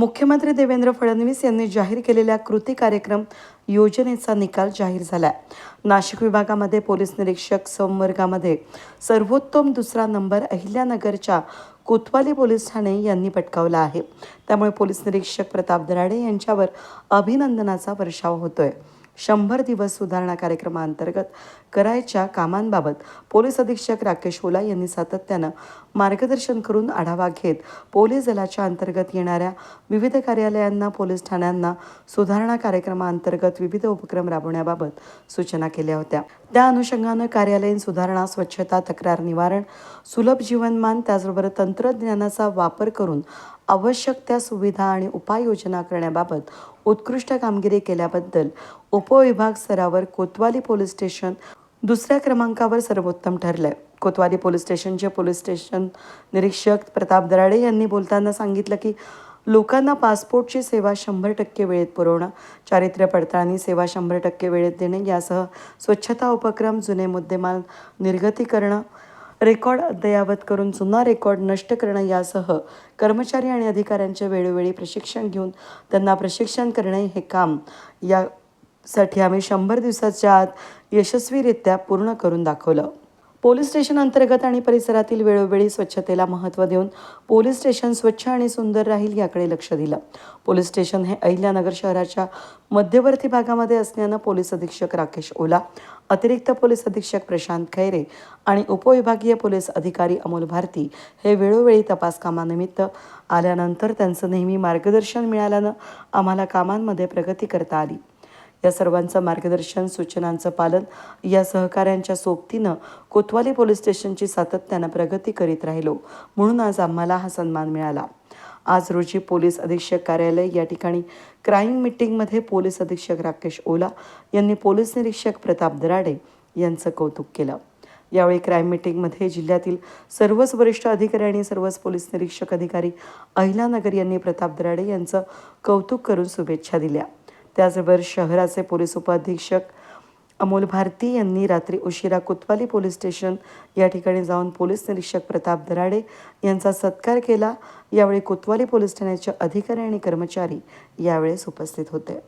मुख्यमंत्री देवेंद्र फडणवीस यांनी जाहीर केलेल्या कृती कार्यक्रम योजनेचा निकाल जाहीर झालाय. नाशिक विभागामध्ये पोलीस निरीक्षक संवर्गामध्ये सर्वोत्तम दुसरा नंबर अहिल्यानगरच्या कोतवाली पोलीस ठाणे यांनी पटकावला आहे. त्यामुळे पोलीस निरीक्षक प्रताप दराडे यांच्यावर अभिनंदनाचा वर्षाव होतोय. शंभर दिवस सुधारणा कार्यक्रमाअंतर्गत करायच्या कामांबाबत पोलीस अधीक्षक राकेश ओला यांनी सातत्यानं मार्गदर्शन करून आढावा घेत पोलीस दलाच्या अंतर्गत येणाऱ्या विविध कार्यालयांना पोलीस ठाण्यांना सुधारणा कार्यक्रमाअंतर्गत विविध उपक्रम राबवण्याबाबत सूचना केल्या होत्या. त्या अनुषंगानं कार्यालयीन सुधारणा स्वच्छता तक्रार निवारण सुलभ जीवनमान त्याचबरोबर तंत्रज्ञानाचा वापर करून आवश्यक त्या सुविधा आणि उपाययोजना करण्याबाबत उत्कृष्ट कामगिरी केल्याबद्दल उपविभाग स्तरावर कोतवाली पोलीस स्टेशन दुसऱ्या क्रमांकावर सर्वोत्तम ठरलंय. कोतवाली पोलीस स्टेशनचे पोलीस स्टेशन निरीक्षक प्रताप दराडे यांनी बोलताना सांगितलं की लोकांना पासपोर्टची सेवा शंभर टक्के वेळेत पुरवणं चारित्र्य पडताळणी सेवा शंभर टक्के वेळेत देणे यासह स्वच्छता उपक्रम जुने मुद्देमाल निर्गती करणं रेकॉर्ड अद्ययावत करून जुना रेकॉर्ड नष्ट करणं यासह कर्मचारी आणि अधिकाऱ्यांचे वेळोवेळी प्रशिक्षण घेऊन त्यांना प्रशिक्षण करणे हे काम या साठी आम्ही शंभर दिवसाच्या आत यशस्वीरित्या पूर्ण करून दाखवलं. पोलीस स्टेशन अंतर्गत आणि परिसरातील वेळोवेळी स्वच्छतेला महत्त्व देऊन पोलीस स्टेशन स्वच्छ आणि सुंदर राहील याकडे लक्ष दिलं. पोलीस स्टेशन हे अहिल्यानगर शहराच्या मध्यवर्ती भागामध्ये असल्यानं पोलीस अधीक्षक राकेश ओला अतिरिक्त पोलीस अधीक्षक प्रशांत खैरे आणि उपविभागीय पोलीस अधिकारी अमोल भारती हे वेळोवेळी तपास कामानिमित्त आल्यानंतर त्यांचं नेहमी मार्गदर्शन मिळाल्यानं आम्हाला कामांमध्ये प्रगती करता आली. या सर्वांचं मार्गदर्शन सूचनांचं पालन या सहकाऱ्यांच्या सोबतीनं कोतवाली पोलीस स्टेशनची सातत्यानं प्रगती करीत राहिलो. म्हणून आज आम्हाला हा सन्मान मिळाला. आज रोजी पोलीस अधीक्षक कार्यालय या ठिकाणी क्राईम मिटिंगमध्ये पोलीस अधीक्षक राकेश ओला यांनी पोलीस निरीक्षक प्रताप दराडे यांचं कौतुक केलं. यावेळी क्राईम मिटिंगमध्ये जिल्ह्यातील सर्वच वरिष्ठ अधिकारी आणि सर्वच पोलीस निरीक्षक अधिकारी अहिलानगर यांनी प्रताप दराडे यांचं कौतुक करून शुभेच्छा दिल्या. त्याचबरोबर शहराचे पोलीस उपाधीक्षक अमोल भारती यांनी रात्री उशिरा कोतवाली पोलीस स्टेशन या ठिकाणी जाऊन पोलीस निरीक्षक प्रताप दराडे यांचा सत्कार केला. यावेळी कोतवाली पोलीस ठाण्याचे अधिकारी आणि कर्मचारी यावेळेस उपस्थित होते.